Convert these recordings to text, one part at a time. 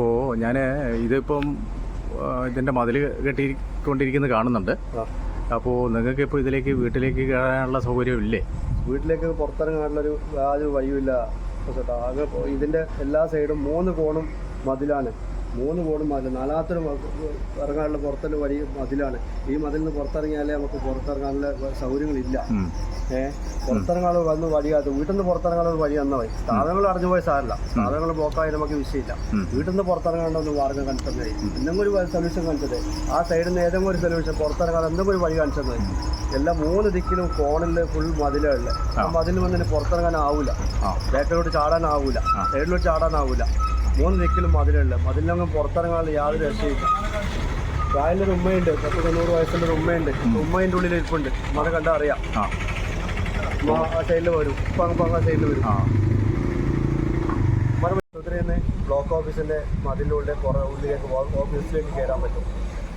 അപ്പോൾ ഞാൻ ഇതിപ്പം ഇതിന്റെ മതിൽ കെട്ടിക്കൊണ്ടിരിക്കുന്നത് കാണുന്നുണ്ട്. അപ്പോൾ നിങ്ങൾക്ക് ഇപ്പോൾ ഇതിലേക്ക് വീട്ടിലേക്ക് കയറാനുള്ള സൗകര്യം ഇല്ലേ വീട്ടിലേക്ക് പുറത്തിറങ്ങാനുള്ളൊരു യാതൊരു വഴിയുമില്ല. ചേട്ടാ ആകെ ഇതിന്റെ എല്ലാ സൈഡും മൂന്ന് കോണും മതിലാണ്. മൂന്ന് ബോർഡും മതിൽ നാലാത്തൊരു ഇറങ്ങാനുള്ള പുറത്തുള്ള വഴി മതിലാണ്. ഈ മതിലിൽ നിന്ന് പുറത്തിറങ്ങിയാലേ നമുക്ക് പുറത്തിറങ്ങാനുള്ള സൗകര്യങ്ങളില്ല. ഏഹ് പുറത്തിറങ്ങാനുള്ള വന്ന് വഴിയാത്ത വീട്ടിൽ നിന്ന് പുറത്തിറങ്ങാനുള്ള വഴി തന്ന മതി. സാധനങ്ങൾ അടഞ്ഞു പോയ സാരല്ല സാധനങ്ങൾ ബ്ലോക്കായി നമുക്ക് വിഷയമില്ല. വീട്ടിൽ നിന്ന് പുറത്തിറങ്ങാണ്ട് ഒന്ന് മാർഗം കണ്ടെത്താൻ കഴിയും എന്തെങ്കിലും ഒരു സൊല്യൂഷൻ കാണിച്ചത്. ആ സൈഡിൽ നിന്ന് ഏതെങ്കിലും ഒരു സൊല്യൂഷൻ പുറത്തിറങ്ങാൻ എന്തെങ്കിലും ഒരു വഴി കാണിച്ചത് മതി. എല്ലാം മൂന്ന് ദിക്കിലും കോണിൽ ഫുൾ മതിലുള്ള ആ മതിൽ വന്നിട്ട് പുറത്തിറങ്ങാൻ ആവൂല ബാക്കിലോട്ട് ചാടാനാവൂല. സൈഡിലോട്ട് ചാടാനാവൂല. മൂന്ന് ദിക്കിലും മതിലുണ്ട് മതിലങ്ങ് പുറത്തിറങ്ങാനുള്ള യാതൊരു രക്ഷയില്ല. പ്രായമുള്ളൊരു ഉമ്മയുണ്ട്. പത്ത് തൊണ്ണൂറ് വയസ്സിന്റെ ഒരു ഉമ്മയുണ്ട്. ഉമ്മയുടെ ഉള്ളിൽ ഇരിപ്പുണ്ട്. ഉമ്മനെ കണ്ടാൽ അറിയാം. ആ. ഉമ്മ ആ സൈഡിൽ വരും. ഉപ്പ അങ്ങ് ആ സൈഡിൽ വരും. ഉമ്മനെ ബ്ലോക്ക് ഓഫീസിന്റെ മതിലിലൂടെ കുറെ ഉള്ളിലേക്ക് ഓഫീസിലേക്ക് കയറാൻ പറ്റും.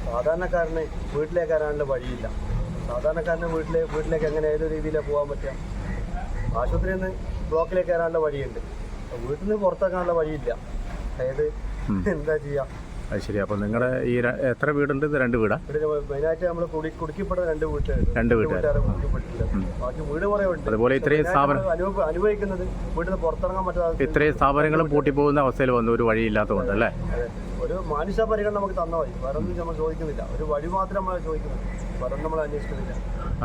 സാധാരണക്കാരന് വീട്ടിലേക്ക് കയറാനുള്ള വഴിയില്ല. സാധാരണക്കാരന് വീട്ടിലെ വീട്ടിലേക്ക് എങ്ങനെ ഏത് രീതിയിലാണ് പോകാൻ പറ്റുക? ആശുപത്രിയിൽ നിന്ന് ബ്ലോക്കിലേക്ക് കയറാനുള്ള വഴിയുണ്ട്. വീട്ടിൽ നിന്ന് പുറത്താക്കാനുള്ള വഴിയില്ല. അതായത് എന്താ ചെയ്യാ? അത് ശരി. അപ്പോൾ നിങ്ങളുടെ ഈ ര- എത്ര വീടുണ്ട് ഇത്? രണ്ട് വീടാ? ഇവിടെ മെയിനായിട്ട് നമ്മൾ കുടി കുടുക്കിപ്പെടുന്ന രണ്ട് വീട്ടുകാർ രണ്ട് വീട്ടുകാർ വീട്ടുകാരെ. കുടുക്കിപ്പെട്ടില്ല ബാക്കി വീട് കുറേ ഉണ്ട്. അതുപോലെ ഇത്രയും സ്ഥാപനം അനുഭവ- അനുഭവിക്കുന്നത് വീട്ടിൽ നിന്ന് പുറത്തിറങ്ങാൻ പറ്റാത്ത ഇത്രയും സ്ഥാപനങ്ങളും പൂട്ടിപ്പോകുന്ന അവസ്ഥയിൽ വന്നു ഒരു വഴിയില്ലാത്തതുകൊണ്ട് അല്ലേ? അതെ. ഒരു മാനുഷ പരിഗണന നമുക്ക് തന്നാൽ മതി. വേറെ ഒന്നും നമ്മൾ ചോദിക്കുന്നില്ല. ഒരു വഴി മാത്രം നമ്മൾ ചോദിക്കുന്നുണ്ട് വേറെ ഒന്നും നമ്മൾ അന്വേഷിക്കുന്നില്ല.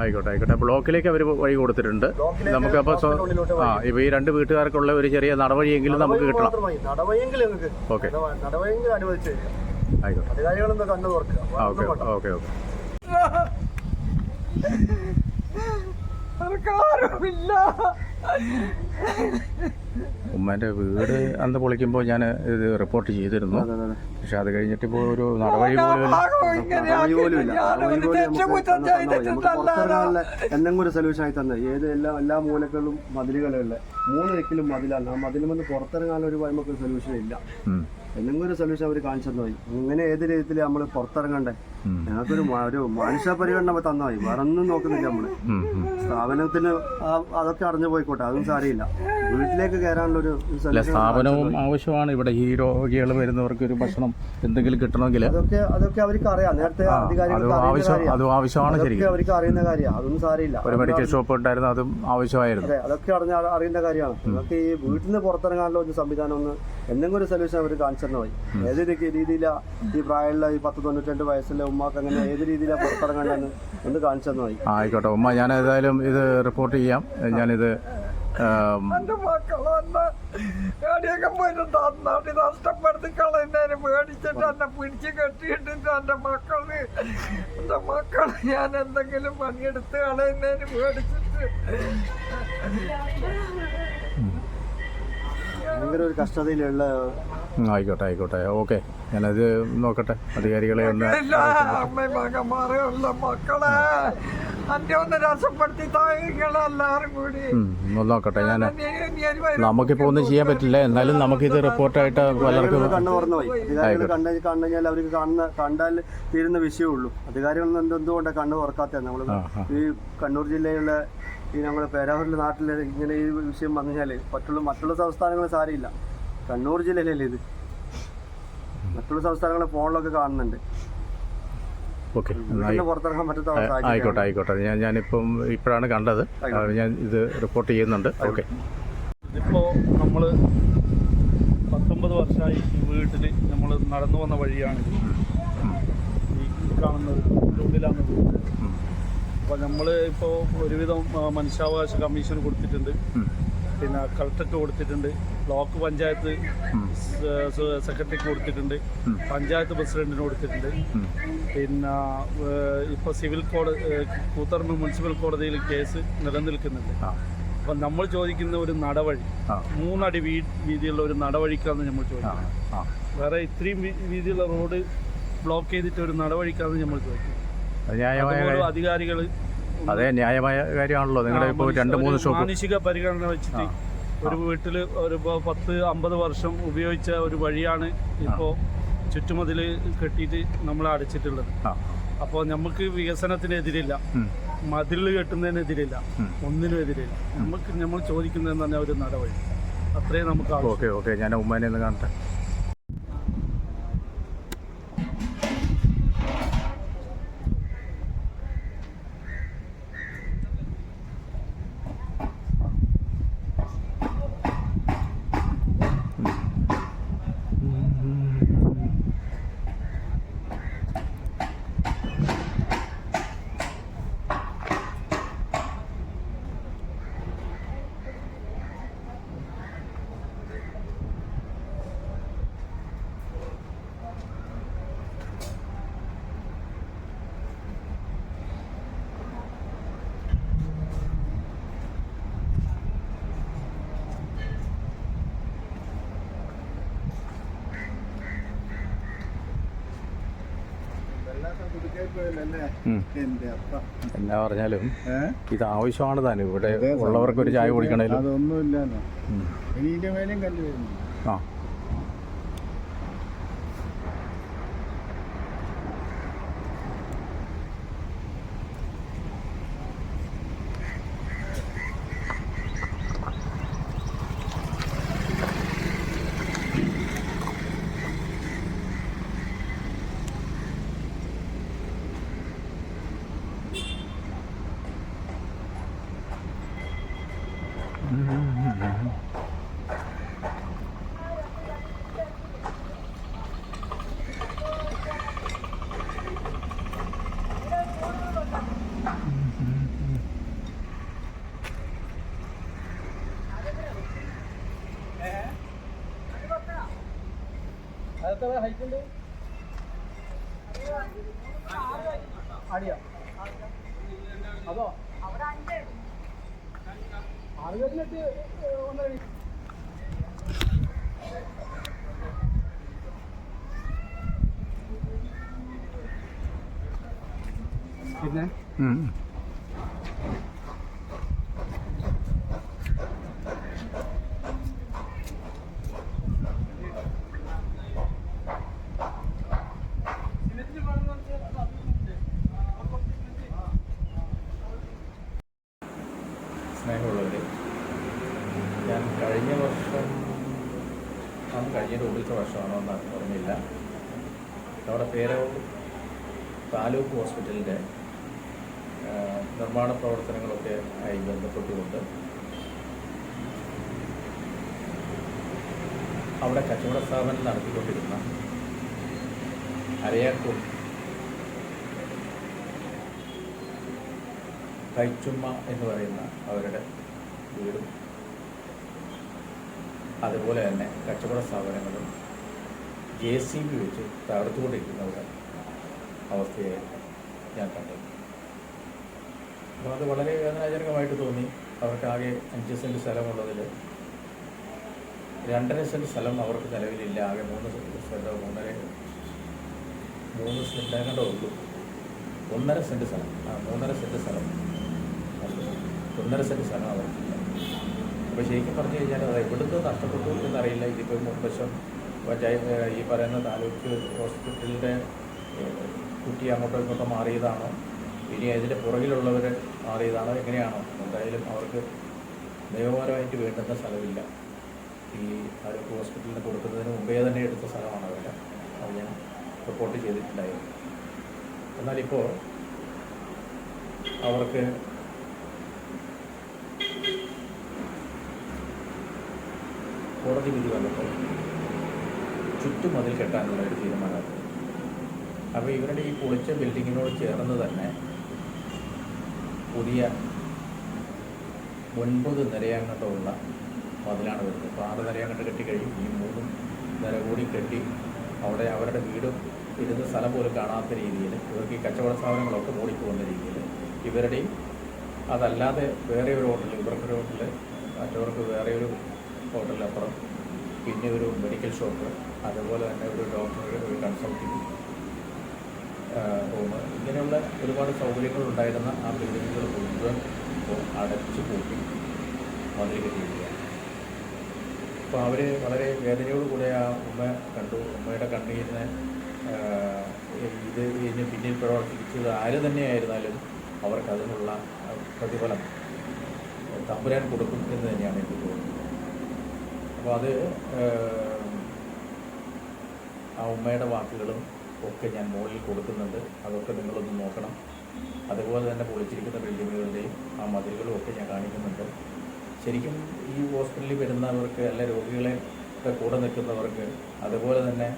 ആയിക്കോട്ടെ ആയിക്കോട്ടെ. ബ്ലോക്കിലേക്ക് അവർ വഴി കൊടുത്തിട്ടുണ്ട്. നമുക്ക് അപ്പോൾ ആ ഇപ്പോൾ ഈ രണ്ട് വീട്ടുകാർക്കുള്ള ഒരു ചെറിയ നടവഴിയെങ്കിലും നമുക്ക് കിട്ടണം. ഓക്കെ. ആയിക്കോട്ടെ. Okay okay okay. സർക്കാരുമില്ല ഉമ്മേന്റെ വീട് അന്ന് പൊളിക്കുമ്പോൾ ഞാൻ ഇത് റിപ്പോർട്ട് ചെയ്തിരുന്നു. പക്ഷെ അത് കഴിഞ്ഞിട്ട് ഇപ്പോൾ ഒരു നടപടി എന്തെങ്കിലും ഒരു സൊല്യൂഷൻ ആയി തന്നെ. ഏത് എല്ലാ എല്ലാ മൂലകളിലും മതിലുകളുള്ള മൂന്ന് ദിക്കിലും മതിലാണ് ആ മതിലും വന്ന് പുറത്തിറങ്ങാനുള്ള ഒരു നമുക്ക് സൊല്യൂഷൻ ഇല്ല. എന്തെങ്കിലും ഒരു സൊല്യൂഷൻ അവർ കാണിച്ചു തന്നു? ഇങ്ങനെ ഏത് രീതിയിൽ നമ്മൾ പുറത്തിറങ്ങണ്ടേ. ഞങ്ങൾക്കൊരു ഒരു മനുഷ്യ പരിഗണന തന്നായി വേറൊന്നും മതി. വേറെ ഒന്നും നോക്കുന്നില്ല നമ്മൾ. സ്ഥാപനത്തിന് അതൊക്കെ അറിഞ്ഞു പോയിക്കോട്ടെ. അതും സാരമില്ല. വീട്ടിലേക്ക് കയറാനുള്ള ഒരു സ്ഥാപനവും ആവശ്യമാണ്. ഇവിടെ ഈ രോഗികൾ വരുന്നവർക്ക് ഒരു ഭക്ഷണം എന്തെങ്കിലും കിട്ടണമെങ്കിൽ അതൊക്കെ അതൊക്കെ അവർക്ക് അറിയാം. നേരത്തെ അധികാരികൾക്ക് അവർക്ക് അറിയുന്ന കാര്യമാണ്. അതൊന്നും സാരമില്ല. ഒരു മെഡിക്കൽ ഷോപ്പ് ഉണ്ടായിരുന്നു അതും ആവശ്യമായിരുന്നു. അതെ അതൊക്കെ അറിഞ്ഞ അറിയുന്ന കാര്യമാണ്. നിങ്ങൾക്ക് ഈ വീട്ടിൽ നിന്ന് പുറത്തിറങ്ങാനുള്ള ഒരു സംവിധാനം ഒന്ന് എന്തെങ്കിലും ഒരു സൊല്യൂഷൻ അവർ കാണിച്ചു തന്നാൽ മതി. ഏത് രീതിയിലാണ് രീതിയിലാ ഈ പ്രായമുള്ള ഈ പത്ത് തൊണ്ണൂറ്റി വയസ്സുള്ള ഉമ്മാക്ക് അങ്ങനെ ഏത് രീതിയിലാണ് പുറത്തിറങ്ങേണ്ടതെന്ന് ഒന്ന് കാണിച്ചു തന്നാൽ മതി. ആയിക്കോട്ടെ ഉമ്മ ഞാൻ ഏതായാലും ഇത് റിപ്പോർട്ട് ചെയ്യാം. ഞാനിത് ആം, എന്റെ മക്കളൊന്ന് എവിടെയൊക്കെ പോയിട്ട് നന്നാട്ടി നഷ്ടപ്പെടുത്തി കളയുന്നതിന് പേടിച്ചിട്ട് എന്നെ പിടിച്ച് കെട്ടിയിട്ടിട്ട് എന്റെ മക്കൾ എന്റെ മക്കൾ ഞാൻ എന്തെങ്കിലും പണിയെടുത്ത് കളയുന്നതിന് പേടിച്ചിട്ട് ഭയങ്കര ഒരു കഷ്ടതയിലുള്ള ആയിക്കോട്ടെ ആയിക്കോട്ടെ. ഓക്കെ. ഞാനത് നോക്കട്ടെ. അധികാരികളെ ഒന്ന് മക്കളെ. നോക്കട്ടെ. ഞാൻ നമുക്കിപ്പോ. നമുക്കിപ്പോൾ ഒന്നും ചെയ്യാൻ പറ്റില്ല. എന്നാലും നമുക്കിത് റിപ്പോർട്ടായിട്ട് പലർക്കും അവർക്ക് കാണുന്ന കണ്ടാൽ തീരുന്ന വിഷയമുള്ളൂ അധികാരികൾ എന്ത് എന്തുകൊണ്ടാണ് കണ്ണു തുറക്കാത്തത്? നമ്മൾ. ഈ കണ്ണൂർ ജില്ലയിലെ ഈ നമ്മുടെ പേരാവൂരിലെ നാട്ടിൽ ഇങ്ങനെ ഈ വിഷയം വന്നു കഴിഞ്ഞാൽ മറ്റുള്ള മറ്റുള്ള സംസ്ഥാനങ്ങൾ സാരമില്ല. കണ്ണൂർ ജില്ലയിലല്ലേ ഇത്? മറ്റുള്ള സംസ്ഥാനങ്ങളെ ഫോണിലൊക്കെ കാണുന്നുണ്ട്. ഓക്കെ. ആയിക്കോട്ടെ ആയിക്കോട്ടെ. ഞാൻ ഞാനിപ്പം ഇപ്പോഴാണ് കണ്ടത്. ഞാൻ ഇത് റിപ്പോർട്ട് ചെയ്യുന്നുണ്ട്. ഓക്കെ. ഇപ്പോൾ നമ്മൾ പത്തൊമ്പത് വർഷമായി ഈ വീട്ടിൽ നമ്മൾ നടന്നു വന്ന വഴിയാണ് ഈ കാണുന്നത് ഉള്ളിലാണ് അപ്പോൾ നമ്മൾ ഇപ്പോൾ ഒരുവിധം മനുഷ്യാവകാശ കമ്മീഷൻ കൊടുത്തിട്ടുണ്ട്. പിന്നെ കളക്ടർക്ക് കൊടുത്തിട്ടുണ്ട് ബ്ലോക്ക് പഞ്ചായത്ത് സെക്രട്ടറിക്ക് കൊടുത്തിട്ടുണ്ട് പഞ്ചായത്ത് പ്രസിഡന്റിന് കൊടുത്തിട്ടുണ്ട്. പിന്നെ ഇപ്പോൾ സിവിൽ കോടതി കൂത്തറമ്പ് മുനിസിപ്പൽ കോടതിയിൽ കേസ് നിലനിൽക്കുന്നുണ്ട്. അപ്പൊ നമ്മൾ ചോദിക്കുന്ന ഒരു നടവഴി മൂന്നടി വീ വീതിയുള്ള ഒരു നടവഴിക്കാന്ന് നമ്മൾ ചോദിക്കുന്നത് വേറെ ഇത്രയും വീതിയുള്ള റോഡ് ബ്ലോക്ക് ചെയ്തിട്ട് ഒരു നടവഴിക്കാന്ന് നമ്മൾ ചോദിക്കുന്നത് അധികാരികൾ അതെ ന്യായമായ കാര്യമാണല്ലോ. നിങ്ങളുടെ ഇപ്പോൾ രണ്ട് മൂന്ന് ഷോപ്പ് മാനുഷിക പരിഗണന വെച്ചിട്ട് ഒരു വീട്ടിൽ ഒരു പത്ത് അമ്പത് വർഷം ഉപയോഗിച്ച ഒരു വഴിയാണ് ഇപ്പോൾ ചുറ്റുമതിൽ കെട്ടിയിട്ട് നമ്മൾ അടച്ചിട്ടുള്ളത്. അപ്പോൾ നമുക്ക് വികസനത്തിനെതിരില്ല. മതിൽ കെട്ടുന്നതിനെതിരില്ല. ഒന്നിനും എതിരില്ല നമുക്ക് നമ്മൾ ചോദിക്കുന്നതെന്ന് പറഞ്ഞാൽ ഒരു നടപടി. അത്രയും നമുക്ക് ഓക്കെ ഓക്കെ. ഞാൻ ഉമ്മേനെ കാണട്ടെ ഉം. എന്റെ അപ്പ എന്നാ പറഞ്ഞാലും ഇത് ആവശ്യമാണ് താനും ഇവിടെ ഉള്ളവർക്ക് ഒരു ചായ കുടിക്കണേലും. അതൊന്നുമില്ലെന്നോ. ഉം. ഇനി ഇതിന്റെ മേലെയും കല്ല് വരുന്നു ആ പിന്നെ ഉം. സ്നേഹമുള്ളവർ ഞാൻ കഴിഞ്ഞ വർഷം കഴിഞ്ഞ മുമ്പിലത്തെ വർഷമാണോ എന്ന് ഓർമ്മയില്ല നമ്മുടെ പേരവ് താലൂക്ക് ഹോസ്പിറ്റലിന്റെ നിർമ്മാണ പ്രവർത്തനങ്ങളൊക്കെ ആയി ബന്ധപ്പെട്ടുകൊണ്ട് അവിടെ കച്ചവട സ്ഥാപനം നടത്തിക്കൊണ്ടിരുന്ന അരയാക്കൂർ കൈച്ചുമ്മ എന്ന് പറയുന്ന അവരുടെ വീടും അതുപോലെ തന്നെ കച്ചവട സ്ഥാപനങ്ങളും ജെ സി ബി വെച്ച് തകർത്തുകൊണ്ടിരിക്കുന്ന ഒരു അവസ്ഥയെ ഞാൻ കണ്ടത് അപ്പോൾ അത് വളരെ വേദനാജനകമായിട്ട് തോന്നി. അവർക്കാകെ അഞ്ച് സെന്റ് സ്ഥലമുള്ളതിൽ രണ്ടര സെന്റ് സ്ഥലം അവർക്ക് നിലവിലില്ല. ആകെ മൂന്ന് സെന്റോ മൂന്നര മൂന്ന് സെന്റ് അങ്ങോട്ടേ ഉള്ളൂ. ഒന്നര സെന്റ് സ്ഥലം. ആ മൂന്നര സെന്റ് സ്ഥലം. ഒന്നര സെന്റ് സ്ഥലം അവർക്കില്ല അപ്പോൾ ശരിക്കും പറഞ്ഞു കഴിഞ്ഞാൽ അത് എവിടുന്ന് നഷ്ടപ്പെട്ടു എന്നറിയില്ല. ഇതിപ്പോൾ മുൻവശം ഈ പറയുന്ന താലൂക്ക് ഹോസ്പിറ്റലിന്റെ കുട്ടി അങ്ങോട്ടോ ഇങ്ങോട്ടോ മാറിയതാണോ? ഇനി അതിന്റെ പുറകിലുള്ളവർ മാറിയതാണോ? എങ്ങനെയാണോ? എന്തായാലും അവർക്ക് നിയമപരമായിട്ട് വേണ്ടുന്ന സ്ഥലമില്ല. ഈ താലൂക്ക് ഹോസ്പിറ്റലിന് കൊടുക്കുന്നതിന് മുമ്പേ തന്നെ എടുത്ത സ്ഥലമാണ് അവരുടെ. അത് ഞാൻ റിപ്പോർട്ട് ചെയ്തിട്ടുണ്ടായിരുന്നു. എന്നാലിപ്പോൾ അവർക്ക് കോടതി വിധി വന്നപ്പോൾ ചുറ്റും മതിൽ കെട്ടാനുള്ള ഒരു തീരുമാനമാണ് അപ്പോൾ ഇവരുടെ ഈ പൊളിച്ച ബിൽഡിങ്ങിനോട് ചേർന്ന് തന്നെ പുതിയ ഒൻപത് നിരയങ്ങട്ടുള്ള മതിലാണ് വരുന്നത്. അപ്പോൾ ആറ് നിരയങ്ങട്ട് കെട്ടിക്കഴിയും. ഈ മൂന്നും നിര കൂടി കെട്ടി അവിടെ അവരുടെ വീടും ഇരുന്ന് സ്ഥലം പോലും കാണാത്ത രീതിയിൽ ഇവർക്ക് ഈ കച്ചവട സ്ഥാപനങ്ങളൊക്കെ ഓടിപ്പോകുന്ന രീതിയിൽ ഇവരുടെയും അതല്ലാതെ വേറെ ഒരു ഹോട്ടലിൽ ഇവർക്കൊരു ഹോട്ടൽ മറ്റവർക്ക് വേറെ ഒരു ഹോട്ടലിനപ്പുറം പിന്നെ ഒരു മെഡിക്കൽ ഷോപ്പ് അതുപോലെ തന്നെ ഒരു ഡോക്ടറുടെ ഒരു കൺസൾട്ടിങ് റൂം ഇങ്ങനെയുള്ള ഒരുപാട് സൗകര്യങ്ങൾ ഉണ്ടായിരുന്ന ആ ബിൽഡിങ്ങുകൾ മുഴുവൻ ഇപ്പോൾ അടച്ചു പൂട്ടി കെട്ടിയിരിക്കുകയാണ് അപ്പോൾ അവർ വളരെ വേദനയോടുകൂടെ ആ ഉമ്മ കണ്ടു. ഉമ്മയുടെ കണ്ണീരിനെ ഇത് ഇതിന് പിന്നിൽ പ്രവർത്തിച്ചത് ആര് തന്നെയായിരുന്നാലും അവർക്ക് അതിനുള്ള പ്രതിഫലം തമ്പുരാൻ കൊടുക്കും എന്ന് തന്നെയാണ് എനിക്ക് തോന്നുന്നത്. അപ്പോൾ അത് ആ ഉമ്മയുടെ വാക്കുകളും ഒക്കെ ഞാൻ മുകളിൽ കൊടുക്കുന്നുണ്ട്. അതൊക്കെ നിങ്ങളൊന്ന് നോക്കണം. അതുപോലെ തന്നെ പൊളിച്ചിരിക്കുന്ന ബിൽഡിങ്ങുകളുടെയും ആ മതിലുകളും ഒക്കെ ഞാൻ കാണിക്കുന്നുണ്ട്. ശരിക്കും ഈ ഹോസ്പിറ്റലിൽ വരുന്നവർക്ക് അല്ലെ രോഗികളെ കൂടെ നിൽക്കുന്നവർക്ക് അതുപോലെ തന്നെ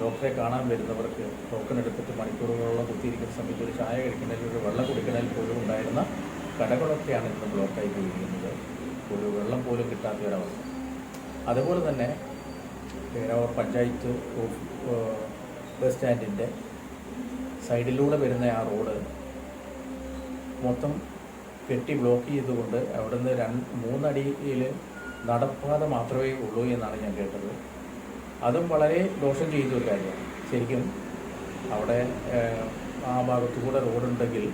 ഡോക്ടറെ കാണാൻ വരുന്നവർക്ക് ടോക്കൺ എടുത്തിട്ട് മണിക്കൂറുകളോളം കുത്തിയിരിക്കുന്ന സമയത്ത് ഒരു ചായ കഴിക്കുന്നതിൽ ഒരു വെള്ളം കുടിക്കുന്നതിൽ പോലും ഉണ്ടായിരുന്ന കടകളൊക്കെയാണ് ഇന്ന് ബ്ലോക്കായി പോയിരിക്കുന്നത്. ഒരു വെള്ളം പോലും കിട്ടാത്ത ഒരവസ്ഥ. അതുപോലെ തന്നെ പേരാവൂർ പഞ്ചായത്ത് ബസ് സ്റ്റാൻഡിന്റെ സൈഡിലൂടെ വരുന്ന ആ റോഡ് മൊത്തം കെട്ടി ബ്ലോക്ക് ചെയ്തുകൊണ്ട് അവിടുന്ന് രണ്ട് മൂന്നടിയിൽ നടപ്പാത മാത്രമേ ഉള്ളൂ എന്നാണ് ഞാൻ കേട്ടത്. അതും വളരെ ദോഷം ചെയ്ത ഒരു കാര്യമാണ്. ശരിക്കും അവിടെ ആ ആ ഭാഗത്തുകൂടെ റോഡുണ്ടെങ്കിൽ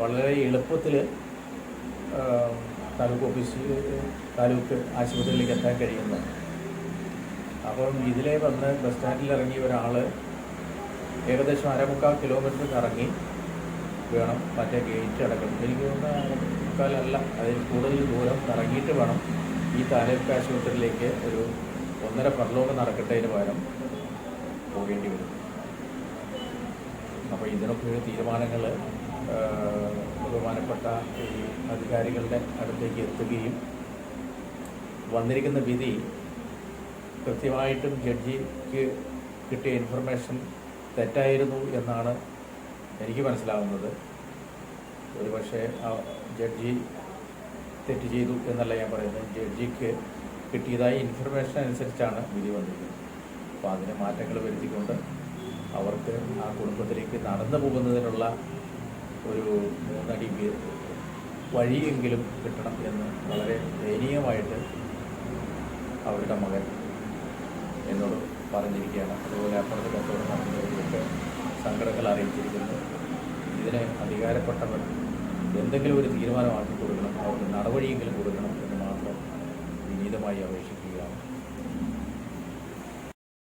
വളരെ എളുപ്പത്തിൽ താലൂക്ക് ഓഫീസ് താലൂക്ക് ആശുപത്രിയിലേക്ക് എത്താൻ കഴിയുന്നത് അപ്പം ഇതിലെ വന്ന് ബസ് സ്റ്റാൻഡിൽ ഇറങ്ങിയ ഒരാൾ ഏകദേശം അരമുക്കാൽ കിലോമീറ്റർ കറങ്ങി വേണം മറ്റേ ഗേറ്റ് അടക്കം. എനിക്ക് തോന്നുന്ന മുക്കാലല്ല അതിൽ കൂടുതൽ ദൂരം കറങ്ങിയിട്ട് വേണം ഈ താലൂക്ക് ആശുപത്രിയിലേക്ക് ഒരു ഒന്നര ഫർലോക്ക് നടക്കട്ടതിന് പകരം പോകേണ്ടി വരും. അപ്പോൾ ഇതിനൊക്കെ തീരുമാനങ്ങൾ ബഹുമാനപ്പെട്ട ഈ അധികാരികളുടെ അടുത്തേക്ക് എത്തുകയും വന്നിരിക്കുന്ന വിധി കൃത്യമായിട്ടും ജഡ്ജിക്ക് കിട്ടിയ ഇൻഫർമേഷൻ തെറ്റായിരുന്നു എന്നാണ് എനിക്ക് മനസ്സിലാവുന്നത്. ഒരുപക്ഷെ ജഡ്ജി തെറ്റ് ചെയ്തു എന്നല്ല ഞാൻ പറയുന്നത്. ജഡ്ജിക്ക് കിട്ടിയതായ ഇൻഫർമേഷൻ അനുസരിച്ചാണ് വിധി വന്നിരിക്കുന്നത്. അപ്പോൾ അതിന് മാറ്റങ്ങൾ വരുത്തിക്കൊണ്ട് അവർക്ക് ആ കുടുംബത്തിലേക്ക് നടന്നു പോകുന്നതിനുള്ള ഒരു മൂന്നടി വി- വഴിയെങ്കിലും കിട്ടണം എന്ന് വളരെ ദയനീയമായിട്ട് അവരുടെ മകൻ എന്നോട് പറഞ്ഞിരിക്കുകയാണ്. അതുപോലെ അപ്പുറത്തെ കച്ചവടം നടത്തുന്നവരൊക്കെ സങ്കടങ്ങൾ അറിയിച്ചിരിക്കുന്നു. ഇതിന് അധികാരപ്പെട്ടവർ എന്തെങ്കിലും ഒരു തീരുമാനമാക്കി കൊടുക്കണം. അവർക്ക് നടപടിയെങ്കിലും കൊടുക്കണം എന്ന് മാത്രം വിനീതമായി അപേക്ഷിക്കുകയാണ്